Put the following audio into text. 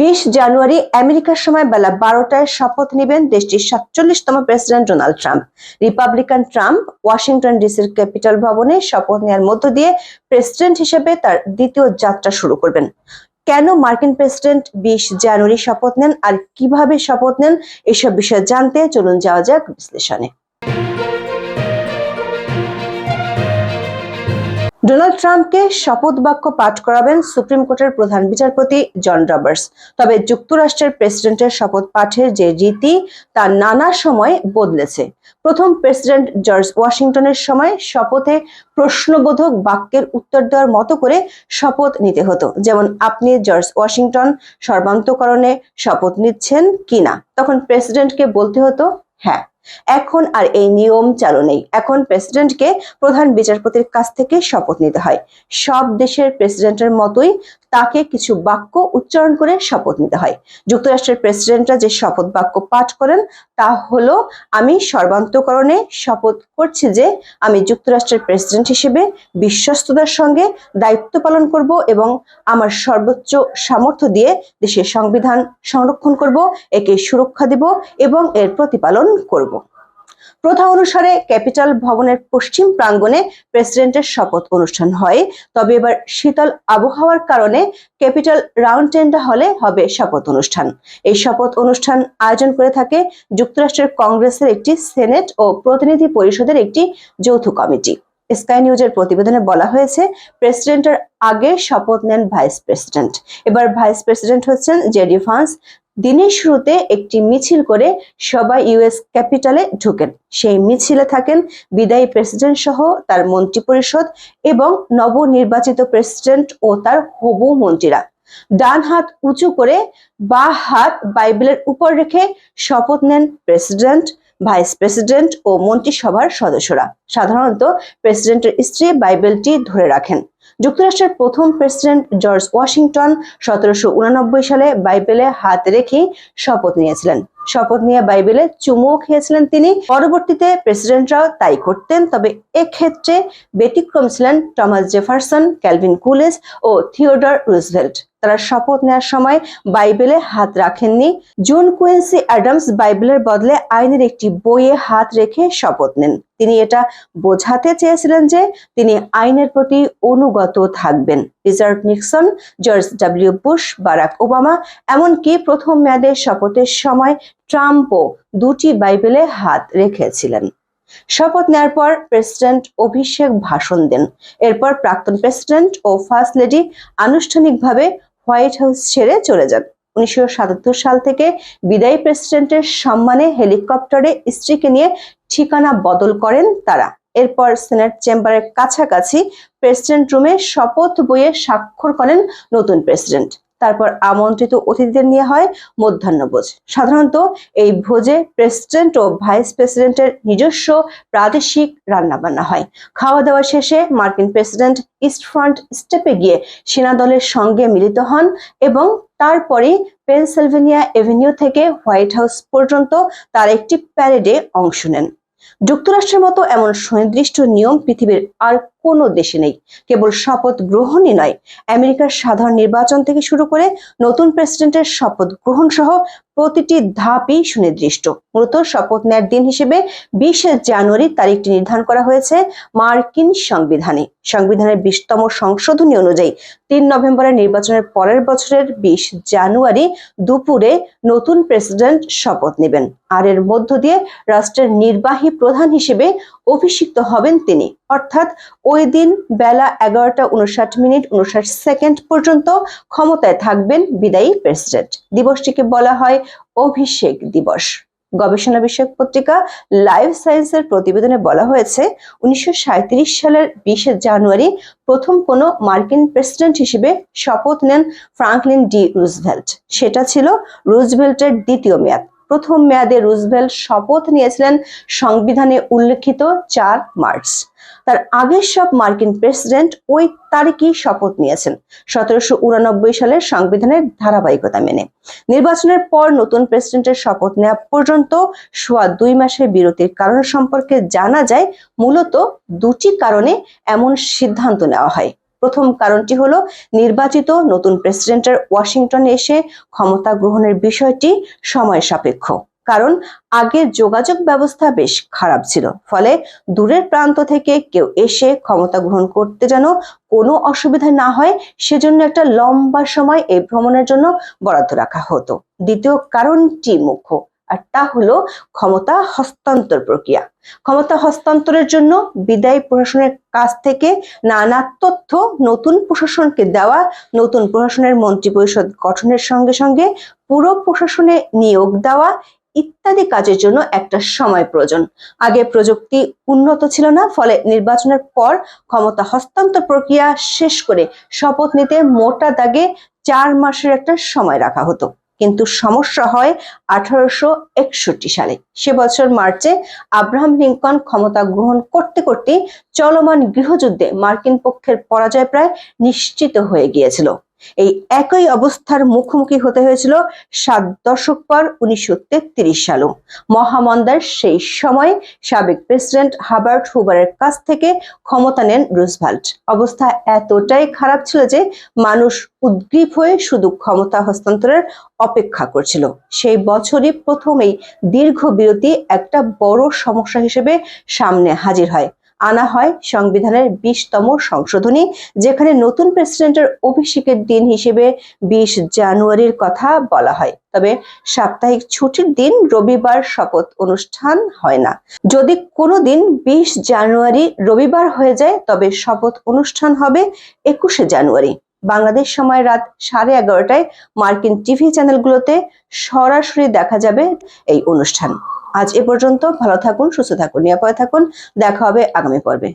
বিশ জানুয়ারি আমেরিকার সময় বেলা বারোটায় শপথ নেবেন দেশটির সাতচল্লিশতম president Donald Trump. Republican Trump Washington ডিসির ক্যাপিটাল ভবনে শপথ নেওয়ার মধ্য দিয়ে প্রেসিডেন্ট হিসেবে তার দ্বিতীয় যাত্রা শুরু করবেন। কেন মার্কিন প্রেসিডেন্ট বিশ জানুয়ারি শপথ নেন আর কীভাবে শপথ নেন এসব বিষয়ে জানতে চলুন যাওয়া যাক বিশ্লেষণে। ডোনাল্ড ট্রাম্পকে শপথ বাক্য পাঠ করাবেন সুপ্রিম কোর্টের প্রধান বিচারপতি জন রবার্টস। তবে যুক্তরাষ্ট্রের প্রেসিডেন্টের শপথ পাঠের যে রীতি, তা নানা সময় বদলেছে। প্রথম প্রেসিডেন্ট জর্জ ওয়াশিংটনের সময় শপথে প্রশ্নবোধক বাক্যের উত্তর দেওয়ার মতো করে শপথ নিতে হতো। যেমন, আপনি জর্জ ওয়াশিংটন, সর্বান্তকরণে শপথ নিচ্ছেন কিনা তখন প্রেসিডেন্টকে বলতে হতো হ্যাঁ। এখন আর এই নিয়ম চালু নেই। এখন প্রেসিডেন্টকে প্রধান বিচারপতির কাছ থেকে শপথ নিতে হয়। সব দেশের প্রেসিডেন্টের মতোই তাকে কিছু বাক্য উচ্চারণ করে শপথ নিতে হয়। যুক্তরাষ্ট্রের প্রেসিডেন্টরা যে শপথ বাক্য পাঠ করেন, তা হলো, আমি সর্বান্তকরণে শপথ করছি যে আমি যুক্তরাষ্ট্রের প্রেসিডেন্ট হিসেবে বিশ্বস্ততার সঙ্গে দায়িত্ব পালন করব এবং আমার সর্বোচ্চ সামর্থ্য দিয়ে দেশের সংবিধান সংরক্ষণ করব, একে সুরক্ষা দেব এবং এর প্রতিপালন করব। প্রথা অনুসারে ক্যাপিটাল ভবনের পশ্চিম প্রাঙ্গণে প্রেসিডেন্টের শপথ অনুষ্ঠান হয়। তবে এবার শীতল আবহাওয়ার কারণে ক্যাপিটাল রাউন্ড টেন্ডা হলে হবে শপথ অনুষ্ঠান। এই শপথ অনুষ্ঠান আয়োজন করে থাকে যুক্তরাষ্ট্রের কংগ্রেসের একটি সেনেট ও প্রতিনিধি পরিষদের একটি যৌথ কমিটি। স্কাই নিউজের প্রতিবেদনে বলা হয়েছে, প্রেসিডেন্টের আগে শপথ নেন ভাইস প্রেসিডেন্ট। এবার ভাইস প্রেসিডেন্ট হচ্ছেন জেডি ফান্স। দিনের শুরুতে একটি মিছিল করে সবাই ইউএস ক্যাপিটালে ঢুকেন। সেই মিছিলে থাকেন বিদায়ী প্রেসিডেন্ট সহ তার মন্ত্রিপরিষদ এবং নবনির্বাচিত প্রেসিডেন্ট ও তার হবু মন্ত্রীরা। ডান হাত উঁচু করে বা হাত বাইবেলের উপর রেখে শপথ নেন প্রেসিডেন্ট, ভাইস প্রেসিডেন্ট ও মন্ত্রিসভার সদস্যরা। সাধারণত প্রেসিডেন্টের স্ত্রী বাইবেলটি ধরে রাখেন। যুক্তরাষ্ট্রের প্রথম প্রেসিডেন্ট জর্জ ওয়াশিংটন সতেরোশো উনানব্বই সালে বাইবেলে হাত রেখে শপথ নিয়েছিলেন। শপথ নিয়ে বাইবেলে চুমুও খেয়েছিলেন তিনি। পরবর্তীতে প্রেসিডেন্টরাও তাই করতেন, তবে এক্ষেত্রে ব্যতিক্রম ছিলেন টমাস জেফারসন, ক্যালভিন কুলেস ও থিওডর রুজভেল্ট। তারা শপথ নেওয়ার সময় বাইবেলে হাত রাখেননি। জুন কুয়েন্সি অ্যাডামস বাইবেলের বদলে আইনের একটি বইয়ে হাত রেখে শপথ নেন। তিনি এটা বোঝাতে চেয়েছিলেন যে তিনি আইনের প্রতি অনুগত থাকবেন। Nixon, George W Bush, Barack Obama, এমনকি প্রথম মেয়াদে শপথের সময় ট্রাম্পও দুটি বাইবেলে হাত রেখেছিলেন। শপথ নেওয়ার পর প্রেসিডেন্ট অভিষেক ভাষণ দেন। এরপর প্রাক্তন প্রেসিডেন্ট ও ফার্স্ট লেডি আনুষ্ঠানিকভাবে হোয়াইট হাউস ছেড়ে চলে যান। উনিশশো সাতাত্তর সাল থেকে বিদায়ী প্রেসিডেন্টের সম্মানে হেলিকপ্টারে স্ত্রীকে নিয়ে ঠিকানা বদল করেন তারা। এরপর সেনেট চেম্বারের কাছাকাছি প্রেসিডেন্ট রুমে শপথ বইয়ে স্বাক্ষর করেন নতুন প্রেসিডেন্ট। তারপর আমন্ত্রিত অতিথিদের নিয়ে হয় মধ্যাহ্নভোজ সাধারণত এই ভোজে প্রেসিডেন্ট ও ভাইস প্রেসিডেন্টের নিজস্ব প্রাদেশিক রান্নাবান্না হয়। খাওয়া দাওয়া শেষে মার্কিন প্রেসিডেন্ট ইস্ট ফ্রন্ট স্টেপে গিয়ে সেনা দলের সঙ্গে মিলিত হন এবং তারপরে পেনসিলভেনিয়া এভিনিউ থেকে হোয়াইট হাউস পর্যন্ত তার একটি প্যারেডে অংশ নেন। যুক্তরাষ্ট্রের মতো এমন সুনির্দিষ্ট নিয়ম পৃথিবীর আর কোনো দেশে নেই। কেবল শপথ গ্রহণই নয়, আমেরিকার সাধারণ নির্বাচন থেকে শুরু করে নতুন প্রেসিডেন্টের শপথ গ্রহণ সহ প্রতিটি ধাপই সুনির্দিষ্ট। মূলত শপথ নেয়ার দিন হিসেবে বিশে জানুয়ারি তারিখটি নির্ধারণ করা হয়েছে মার্কিন সংবিধানে। সংবিধানের বিশতম সংশোধনী অনুযায়ী তিন নভেম্বরের নির্বাচনের পরের বছরের বিশ জানুয়ারি দুপুরে নতুন প্রেসিডেন্ট শপথ নেবেন। আর এর মধ্য দিয়ে রাষ্ট্রের নির্বাহী প্রধান হিসেবে অভিষিক্ত হবেন তিনি। অর্থাৎ ওই দিন বেলা এগারোটা উনষাট মিনিট উনষাট সেকেন্ড পর্যন্ত ক্ষমতায় থাকবেন বিদায়ী প্রেসিডেন্ট। দিবসটিকে বলা হয় অভিষেক দিবস। গবেষণা বিষয়ক পত্রিকা লাইফ সায়েন্সের প্রতিবেদনে বলা হয়েছে, উনিশশো সাঁইত্রিশ সালের বিশে জানুয়ারি প্রথম কোনো মার্কিন প্রেসিডেন্ট হিসেবে শপথ নেন ফ্রাঙ্কলিন ডি রুজভেল্ট। সেটা ছিল রুজভেল্টের দ্বিতীয় মেয়াদ। প্রথম মেয়াদে রুজভেল্ট শপথ নিয়েছিলেন সংবিধানে উল্লেখিত চার মার্চ। তার আগের সব মার্কিন প্রেসিডেন্ট ওই তারিখই শপথ নিয়েছেন, সতেরোশো উনানব্বই সালের সংবিধানের ধারাবাহিকতা মেনে। নির্বাচনের পর নতুন প্রেসিডেন্টের শপথ নেওয়া পর্যন্ত সোয়া দুই মাসের বিরতির কারণ সম্পর্কে জানা যায়, মূলত দুটি কারণে এমন সিদ্ধান্ত নেওয়া হয়। প্রথম কারণটি হলো, নির্বাচিত নতুন প্রেসিডেন্টের ওয়াশিংটনে এসে ক্ষমতা গ্রহণের বিষয়টি সময় সাপেক্ষ। কারণ আগের যোগাযোগ ব্যবস্থা বেশ খারাপ ছিল। ফলে দূরের প্রান্ত থেকে কেউ এসে ক্ষমতা গ্রহণ করতে যেন কোনো অসুবিধা না হয়, সেজন্য একটা লম্বা সময় এই ভ্রমণের জন্য বরাদ্দ রাখা হতো। দ্বিতীয় কারণটি মুখ্য, আর তা হলো ক্ষমতা হস্তান্তর প্রক্রিয়া। ক্ষমতা হস্তান্তরের জন্য বিদায়ী প্রশাসনের কাছ থেকে নানা তথ্য, নতুন প্রশাসনকে দেওয়া, নতুন প্রশাসনের মন্ত্রিপরিষদ গঠনের সঙ্গে সঙ্গে পুরো প্রশাসনে নিয়োগ দেওয়া ইত্যাদি কাজের জন্য একটা সময় প্রয়োজন। আগে প্রযুক্তি উন্নত ছিল না, ফলে নির্বাচনের পর ক্ষমতা হস্তান্তর প্রক্রিয়া শেষ করে শপথ নিতে মোটা দাগে চার মাসের একটা সময় রাখা হতো। কিন্তু সমস্যা হয় আঠারোশো একষট্টি সালে। সে বছর মার্চে আব্রাহাম লিঙ্কন ক্ষমতা গ্রহণ করতে করতে চলমান গৃহযুদ্ধে মার্কিন পক্ষের পরাজয় প্রায় নিশ্চিত হয়ে গিয়েছিল। এই একই অবস্থার মুখোমুখি হতে হয়েছিল সাত দশক পর উনিশশো তেত্রিশ সালও মহামন্দার সেই সময় সাবেক প্রেসিডেন্ট হাবার্ট হুবারের কাছ থেকে ক্ষমতা নেন রুজভেল্ট অবস্থা এতটাই খারাপ ছিল যে মানুষ উদ্গ্রীব হয়ে শুধু ক্ষমতা হস্তান্তরের অপেক্ষা করছিল। সেই বছরই প্রথমেই দীর্ঘ বিরতি একটা বড় সমস্যা হিসেবে সামনে হাজির হয়। আনা হয় সংবিধানের বিশতম সংশোধনী, যেখানে নতুন প্রেসিডেন্টের অভিষেকের দিন হিসেবে বিশ জানুয়ারির কথা বলা হয়। তবে সাপ্তাহিক ছুটির দিন রবিবার শপথ অনুষ্ঠান হয় না। যদি কোনো দিন বিশ জানুয়ারি রবিবার হয়ে যায়, তবে শপথ অনুষ্ঠান হবে একুশে জানুয়ারি। বাংলাদেশ সময় রাত সাড়ে এগারোটায় মার্কিন টিভি চ্যানেলগুলোতে সরাসরি দেখা যাবে এই অনুষ্ঠান। আজ এ পর্যন্ত ভালো থাকুন সুস্থ থাকুন নিরাপদে থাকুন। দেখা হবে আগামী পর্বে।